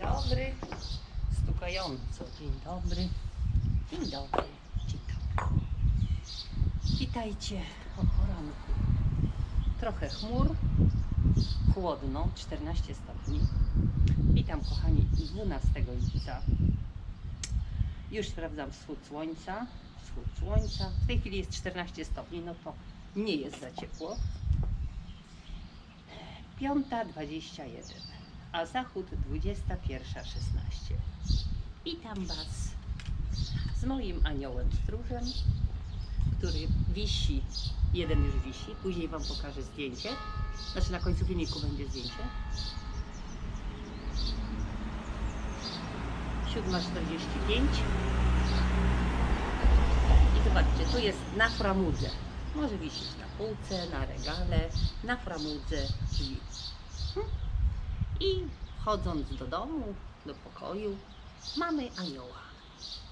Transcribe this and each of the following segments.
dobry. Stukająco. Dzień dobry. Dzień dobry. Dzień dobry. Witajcie o poranku. Trochę chmur. Chłodno, 14 stopni. Witam kochani 12 lipca. Już sprawdzam wschód słońca. Wschód słońca. W tej chwili jest 14 stopni, no to nie jest za ciepło. 5.21, a zachód 21.16. Witam Was z moim aniołem stróżem, który wisi, jeden już wisi, później Wam pokażę zdjęcie, znaczy na końcu filmiku będzie zdjęcie. 7.45 i zobaczcie, tu jest na framudze. Może wisieć na półce, na regale, na framudze drzwi. Hmm. I wchodząc do domu, do pokoju, mamy anioła.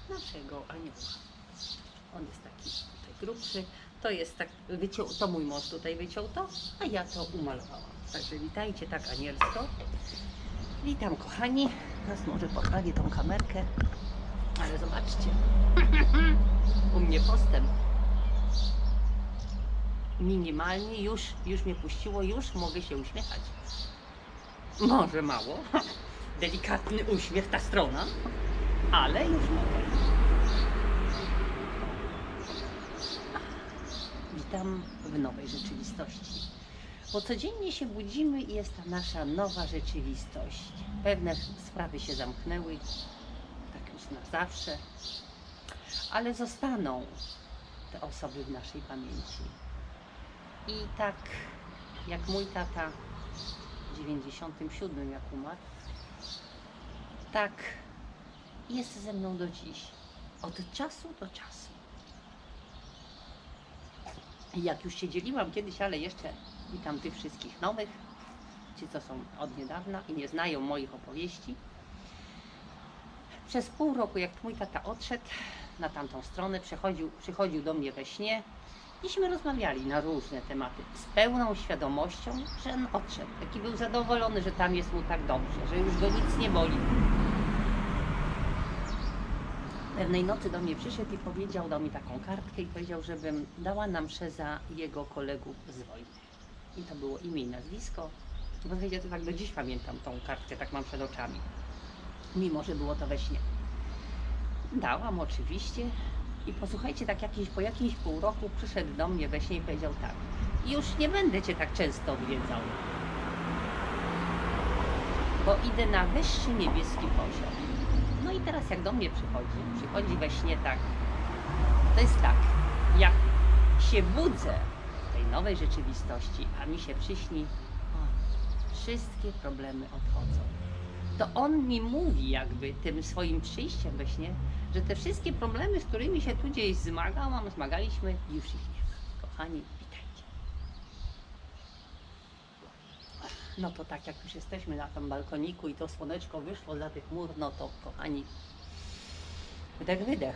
Naszego anioła. On jest taki tutaj grubszy. To jest tak, wyciął, to mój mąż tutaj wyciął to, a ja to umalowałam. Także witajcie tak anielsko. Witam kochani. Teraz może poprawię tą kamerkę. Ale zobaczcie. U mnie postęp. Minimalnie już, już mnie puściło, już mogę się uśmiechać. Może mało. Delikatny uśmiech ta strona, ale już mogę. Witam w nowej rzeczywistości. Bo codziennie się budzimy i jest ta nasza nowa rzeczywistość. Pewne sprawy się zamknęły, tak już na zawsze, ale zostaną te osoby w naszej pamięci. I tak jak mój tata 97 jak umarł, tak jest ze mną do dziś. Od czasu do czasu. Jak już się dzieliłam kiedyś, ale jeszcze witam tych wszystkich nowych, ci co są od niedawna i nie znają moich opowieści. Przez pół roku, jak mój tata odszedł na tamtą stronę, przychodził, przychodził do mnie we śnie iśmy rozmawiali na różne tematy z pełną świadomością, że on odszedł. Taki był zadowolony, że tam jest mu tak dobrze, że już go nic nie boli. Pewnej nocy do mnie przyszedł i powiedział, dał mi taką kartkę i powiedział, żebym dała nam za jego kolegów z wojny. I to było imię i nazwisko. Bo wiecie, to tak do dziś pamiętam tą kartkę, tak mam przed oczami. Mimo, że było to we śnie. Dałam oczywiście i posłuchajcie, tak jakiś, po jakimś pół roku przyszedł do mnie we śnie i powiedział tak. Już nie będę Cię tak często odwiedzał, bo idę na wyższy niebieski poziom. No i teraz jak do mnie przychodzi, przychodzi we śnie tak, to jest tak, jak się budzę w tej nowej rzeczywistości, a mi się przyśni, o, wszystkie problemy odchodzą. To on mi mówi jakby tym swoim przyjściem we śnie, że te wszystkie problemy, z którymi się tu gdzieś zmagałam, zmagaliśmy, już ich nie ma. Kochani, witajcie. No to tak jak już jesteśmy na tym balkoniku i to słoneczko wyszło za tych mur, no to kochani, wdech, wydech.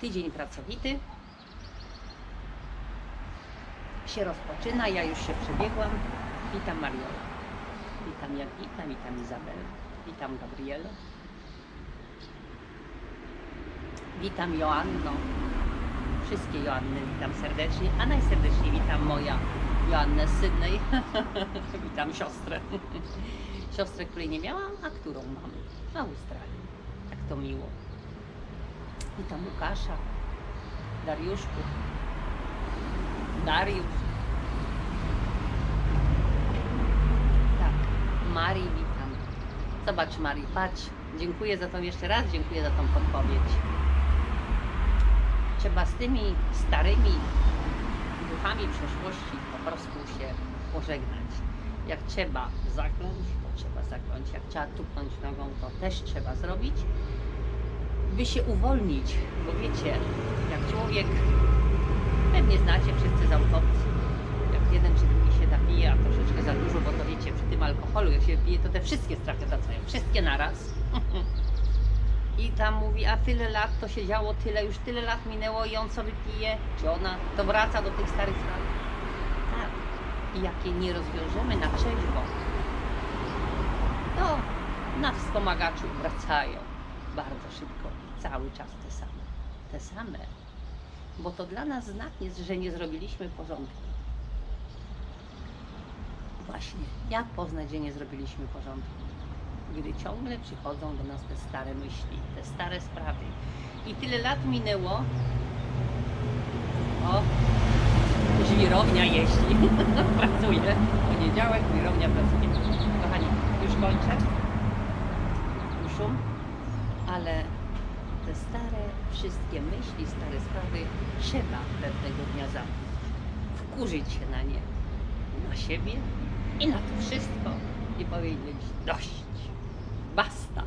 Tydzień pracowity się rozpoczyna, ja już się przebiegłam. Witam Mariola. Witam Jadwita, witam Izabel. Witam Gabrielo. Witam Joanno. Wszystkie Joanny witam serdecznie, a najserdeczniej witam moja Joannę z Sydney. witam siostrę. siostrę, której nie miałam, a którą mam w Australii. Tak to miło. Witam Łukasza, Dariuszku, Dariusz. Tak, Marii witam. Zobacz Marii, patrz. Dziękuję za tą jeszcze raz, dziękuję za tą podpowiedź. Trzeba z tymi starymi duchami przeszłości po prostu się pożegnać. Jak trzeba zakląć, to trzeba zakląć. Jak trzeba tupnąć nogą, to też trzeba zrobić, by się uwolnić. Bo wiecie, jak człowiek Pewnie znacie wszyscy z autopsji. Jak jeden czy drugi się napije, a troszeczkę za dużo, bo to wiecie, przy tym alkoholu, jak się pije, to te wszystkie strachy wracają. Wszystkie naraz. I tam mówi, a tyle lat to się działo, tyle, już tyle lat minęło i on sobie pije, czy ona, to wraca do tych starych spraw. Tak. I jakie nie rozwiążemy na trzeźwo, to na wspomagaczu wracają bardzo szybko i cały czas te same. Te same. Bo to dla nas znak jest, że nie zrobiliśmy porządku. Właśnie, jak poznać, że nie zrobiliśmy porządku? Gdy ciągle przychodzą do nas te stare myśli, te stare sprawy. I tyle lat minęło. O, żwirownia jeździ, pracuje. Poniedziałek, żwirownia pracuje. Kochani, już kończę. Szum. Ale te stare wszystkie myśli, stare sprawy trzeba pewnego dnia zamknąć. Wkurzyć się na nie, na siebie i na to wszystko i powiedzieć dość. Basta.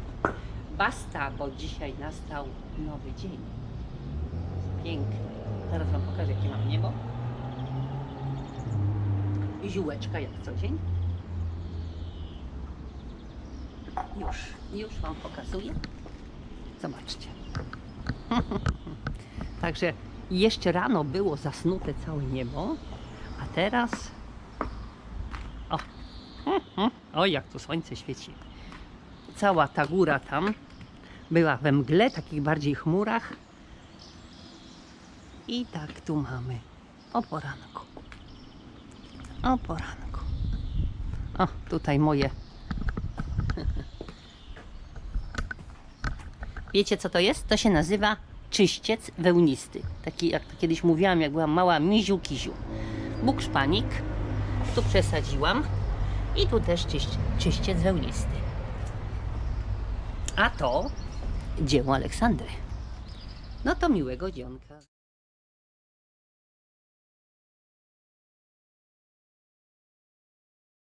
Basta, bo dzisiaj nastał nowy dzień. Piękny. Teraz Wam pokażę, jakie mam niebo. Ziółeczka jak co dzień. Już, już Wam pokazuję. Zobaczcie. Także jeszcze rano było zasnute całe niebo, a teraz. O, o jak tu słońce świeci. Cała ta góra tam była we mgle, takich bardziej chmurach. I tak tu mamy o poranku. O poranku. O, tutaj moje. Wiecie co to jest? To się nazywa czyściec wełnisty. Taki jak kiedyś mówiłam, jak byłam mała, miziu kiziu. Bukszpanik. Tu przesadziłam. I tu też czyś, czyściec wełnisty. A to dzieło Aleksandry. No to miłego dzionka.